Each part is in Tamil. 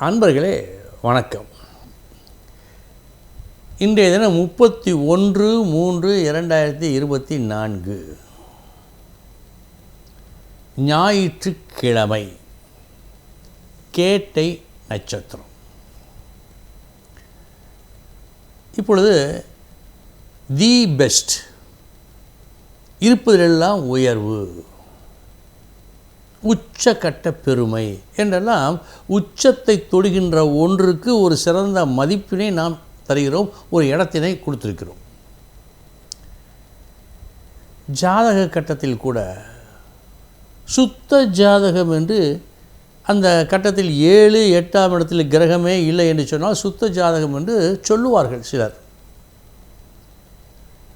அன்பர்களே வணக்கம். இன்றைய தினம் முப்பத்தி ஒன்று மூன்று இரண்டாயிரத்தி இருபத்தி நான்கு. ஞாயிற்றுக்கிழமை கேட்டை நட்சத்திரம். இப்பொழுது தி பெஸ்ட் இருப்பதிலெல்லாம் உயர்வு. உச்சக்கட்ட பெருமை என்றெல்லாம் உச்சத்தை தொடுகின்ற ஒன்றுக்கு ஒரு சிறந்த மதிப்பினை நாம் தருகிறோம் ஒரு இடத்தினை கொடுத்திருக்கிறோம். ஜாதக கட்டத்தில் கூட சுத்த ஜாதகம் என்று அந்த கட்டத்தில் ஏழு எட்டாம் இடத்தில் கிரகமே இல்லை என்று சொன்னால் சுத்த ஜாதகம் என்று சொல்லுவார்கள் சிலர்.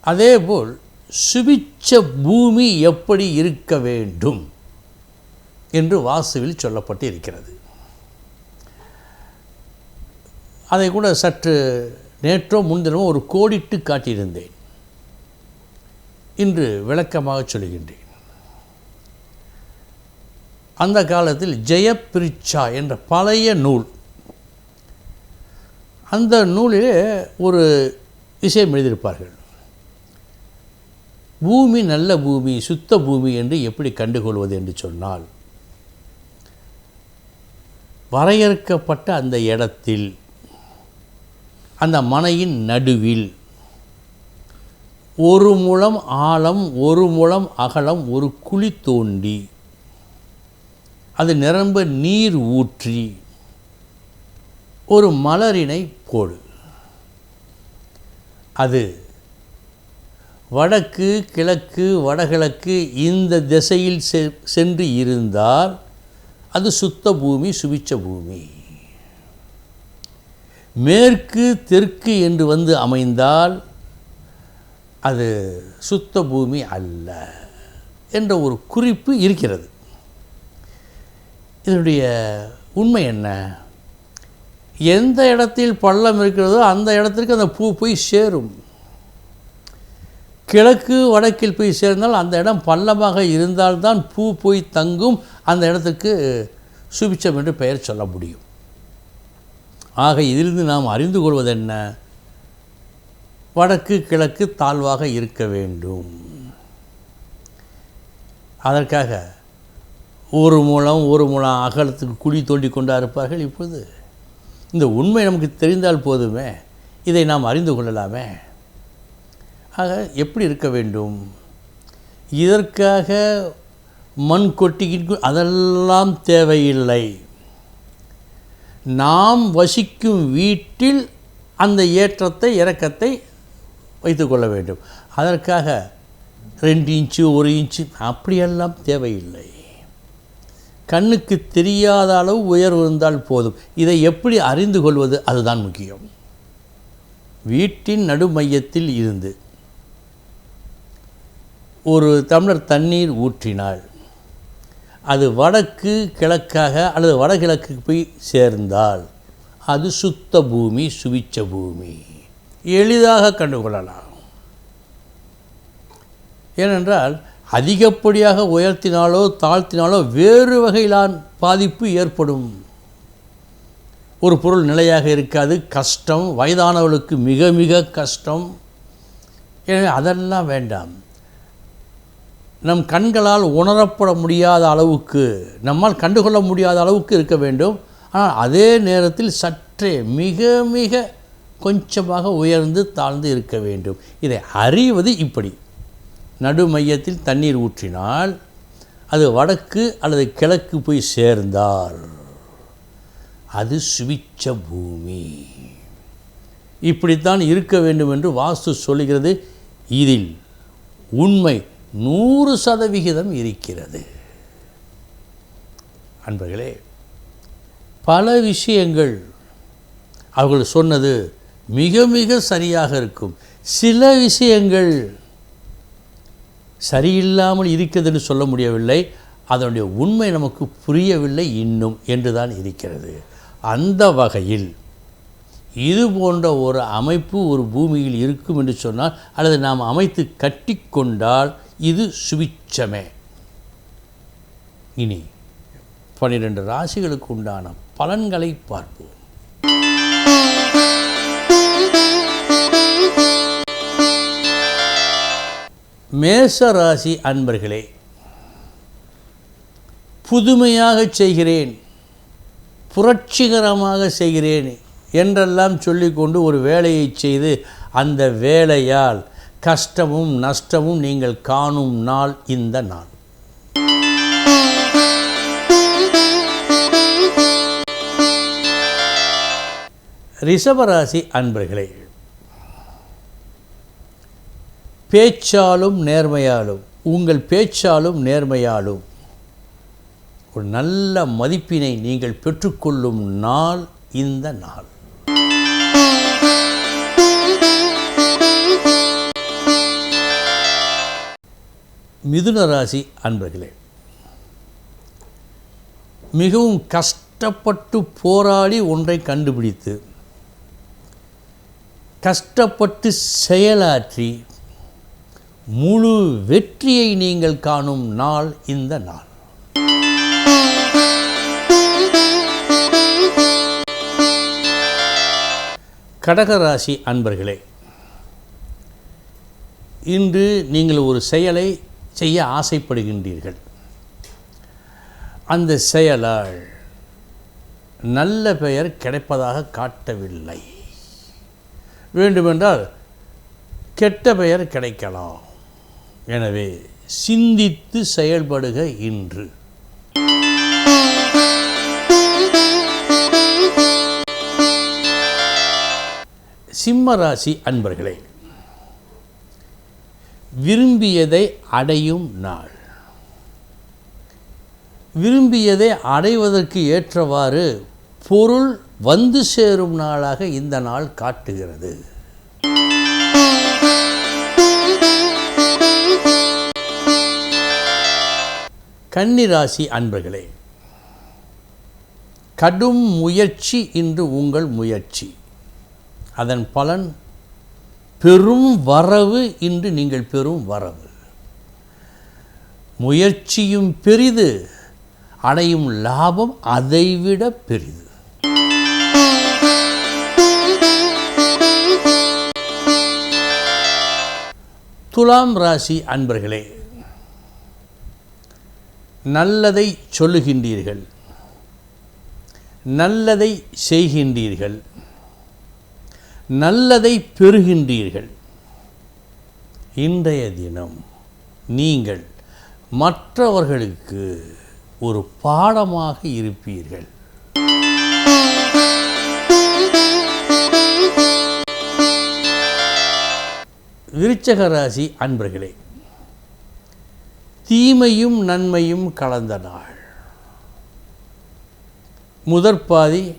அதேபோல் சுபிச்ச பூமி எப்படி இருக்க வேண்டும்? என்று வாசுவில் சொல்லப்பட்டு இருக்கிறது அதை கூட சற்று நேற்றோ முன்தினமோ ஒரு கோடிட்டு காட்டியிருந்தேன். இன்று விளக்கமாக சொல்கின்றேன் அந்த காலத்தில் ஜெயப்பிரிச்சா என்ற பழைய நூல் அந்த நூலிலே ஒரு விஷயம் எழுதியிருப்பார்கள். பூமி நல்ல பூமி சுத்த பூமி என்று எப்படி கண்டுகொள்வது என்று சொன்னால் வரையறுக்கப்பட்ட அந்த இடத்தில் அந்த மனையின் நடுவில் ஒரு முழம் ஆழம் ஒரு முழம் அகலம் ஒரு குழி தோண்டி அது நிரம்ப நீர் ஊற்றி ஒரு மலரினை போடு. அது வடக்கு கிழக்கு வடகிழக்கு இந்த திசையில் செ சென்று இருந்தால் அது சுத்த பூமி சுபிச்ச பூமி. மேற்கு தெற்கு என்று வந்து அமைந்தால் அது சுத்த பூமி அல்ல என்ற ஒரு குறிப்பு இருக்கிறது. இதனுடைய உண்மை என்ன? எந்த இடத்தில் பள்ளம் இருக்கிறதோ அந்த இடத்திற்கு அந்த பூ போய் சேரும். கிழக்கு வடக்கில் போய் சேர்ந்தால் அந்த இடம் பள்ளமாக இருந்தால்தான் பூ போய் தங்கும். அந்த இடத்துக்கு சுபிச்சம் என்று பெயர் சொல்ல முடியும். ஆக இதிலிருந்து நாம் அறிந்து கொள்வது என்ன? வடக்கு கிழக்கு தாழ்வாக இருக்க வேண்டும். அதற்காக ஒரு மூலம் ஒரு மூலம் அகலத்துக்கு குழி தோண்டி கொண்டா இருப்பார்கள் இப்போது இந்த உண்மை நமக்கு தெரிந்தால் போதுமே. இதை நாம் அறிந்து கொள்ளலாமே. ஆக எப்படி இருக்க வேண்டும்? இதற்காக மண் கொட்டிக்கிட்டு அதெல்லாம் தேவையில்லை. நாம் வசிக்கும் வீட்டில் அந்த ஏற்றத்தை இறக்கத்தை வைத்துக்கொள்ள வேண்டும். அதற்காக ரெண்டு இன்ச்சு ஒரு இன்ச்சு அப்படியெல்லாம் தேவையில்லை. கண்ணுக்கு தெரியாத அளவு உயர்வு இருந்தால் போதும். இதை எப்படி அறிந்து கொள்வது? அதுதான் முக்கியம். வீட்டின் நடுமையத்தில் இருந்து ஒரு தமிழர் தண்ணீர் ஊற்றினாள் அது வடக்கு கிழக்காக அல்லது வடகிழக்கு போய் சேர்ந்தால் அது சுத்த பூமி சுவிச்ச பூமி. எளிதாக கண்டுகொள்ளலாம். ஏனென்றால் அதிகப்படியாக உயர்த்தினாலோ தாழ்த்தினாலோ வேறு வகையிலான பாதிப்பு ஏற்படும். ஒரு பொருள் நிலையாக இருக்காது கஷ்டம். வயதானவர்களுக்கு மிக மிக கஷ்டம். எனவே அதெல்லாம் வேண்டாம். நம் கண்களால் உணரப்பட முடியாத அளவுக்கு நம்மால் கண்டுகொள்ள முடியாத அளவுக்கு இருக்க வேண்டும். ஆனால் அதே நேரத்தில் சற்றே மிக மிக கொஞ்சமாக உயர்ந்து தாழ்ந்து இருக்க வேண்டும். இதை அறிவது இப்படி. நடுமையத்தில் தண்ணீர் ஊற்றினால் அது வடக்கு அல்லது கிழக்கு போய் சேர்ந்தால் அது சுவிச்ச பூமி. இப்படித்தான் இருக்க வேண்டும் என்று வாஸ்து சொல்கிறது இதில் உண்மை நூறு சதவிகிதம் இருக்கிறது. அன்பர்களே பல விஷயங்கள் அவர்கள் சொன்னது மிக மிக சரியாக இருக்கும். சில விஷயங்கள் சரியில்லாமல் இருக்கிறது என்று சொல்ல முடியவில்லை. அதனுடைய உண்மை நமக்கு புரியவில்லை இன்னும் என்றுதான் இருக்கிறது. அந்த வகையில் இது போன்ற ஒரு அமைப்பு ஒரு பூமியில் இருக்கும் என்று சொன்னால் அல்லது நாம் அமைத்து கட்டிக்கொண்டால் இது சுவிச்சமே இனி பன்னிரெண்டு ராசிகளுக்கு உண்டான பலன்களை பார்ப்போம். மேச ராசி அன்பர்களே புதுமையாக செய்கிறேன் புரட்சிகரமாக செய்கிறேன் என்றெல்லாம் சொல்லிக்கொண்டு ஒரு வேலையை செய்து அந்த வேலையால் கஷ்டமும் நஷ்டமும் நீங்கள் காணும் நாள் இந்த நாள். ரிஷபராசி அன்பர்களே பேச்சாலும் நேர்மையாலும் உங்கள் பேச்சாலும் நேர்மையாலும் ஒரு நல்ல மதிப்பினை நீங்கள் பெற்றுக்கொள்ளும் நாள் இந்த நாள். மிதுன ராசி அன்பர்களே மிகவும் கஷ்டப்பட்டு போராடி ஒன்றை கண்டுபிடித்து கஷ்டப்பட்டு செயலாற்றி முழு வெற்றியை நீங்கள் காணும் நாள் இந்த நாள். கடகராசி அன்பர்களே இன்று நீங்கள் ஒரு செயலை செய்ய ஆசைப்படுகின்றீர்கள். அந்த செயலால் நல்ல பெயர் கிடைப்பதாக காட்டவில்லை. வேண்டுமென்றால் கெட்ட பெயர் கிடைக்கலாம். எனவே சிந்தித்து செயல்படுக இன்று. சிம்ம ராசி அன்பர்களே விரும்பியதை அடையும் நாள். விரும்பியதை அடைவதற்கு ஏற்றவாறு பொருள் வந்து சேரும் நாளாக இந்த நாள் காட்டுகிறது. கன்னிராசி அன்பர்களே கடும் முயற்சி இன்று உங்கள் முயற்சி. அதன் பலன் பெரும் வரவு இன்று நீங்கள் பெறும் வரவு. முயற்சியும் பெரிது அடையும் லாபம் அதைவிட பெரிது. துலாம் ராசி அன்பர்களே நல்லதை சொல்லுகின்றீர்கள் நல்லதை செய்கின்றீர்கள். நல்லதை பெறுகின்றீர்கள். இன்றைய தினம் நீங்கள் மற்றவர்களுக்கு ஒரு பாடமாக இருப்பீர்கள். விருச்சக ராசி அன்பர்களே தீமையும் நன்மையும் கலந்த நாள். முதற்பாதி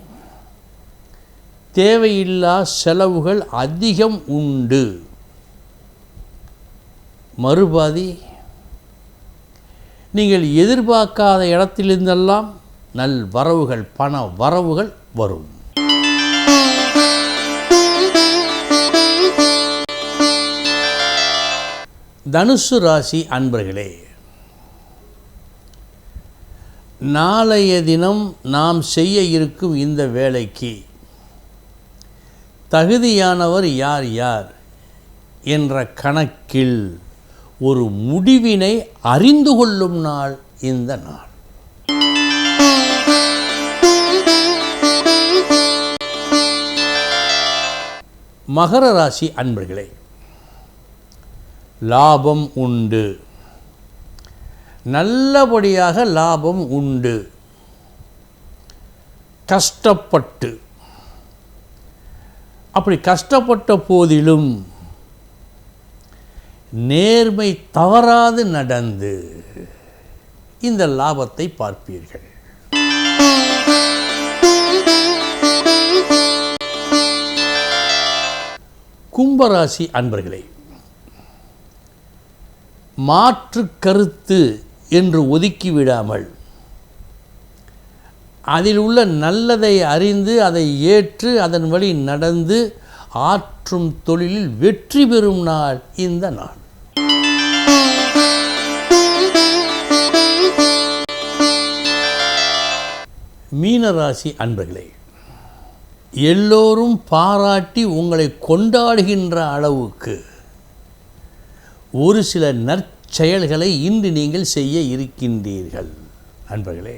தேவையில்லா செலவுகள் அதிகம் உண்டு. மறுபாதி நீங்கள் எதிர்பார்க்காத இடத்திலிருந்தெல்லாம் நல் வரவுகள் பண வரவுகள் வரும். தனுசு ராசி அன்பர்களே நாளைய தினம் நாம் செய்ய இருக்கும் இந்த வேலைக்கு தகுதியானவர் யார் யார் என்ற கணக்கில் ஒரு முடிவினை அறிந்து கொள்ளும் நாள் இந்த நாள். மகர ராசி அன்பர்களே லாபம் உண்டு. நல்லபடியாக லாபம் உண்டு. கஷ்டப்பட்டு அப்படி கஷ்டப்பட்ட போதிலும் நேர்மை தவறாது நடந்து இந்த லாபத்தை பார்ப்பீர்கள். கும்பராசி அன்பர்களே மாற்று கருத்து என்று ஒதுக்கி விடாமல் அதில் உள்ள நல்லதை அறிந்து அதை ஏற்று அதன் வழி நடந்து ஆற்றும் தொழிலில் வெற்றி பெறும் நாள் இந்த நாள். மீனராசி அன்பர்களே எல்லோரும் பாராட்டி உங்களை கொண்டாடுகின்ற அளவுக்கு ஒரு சில நற்செயல்களை இன்று நீங்கள் செய்ய இருக்கின்றீர்கள். அன்பர்களே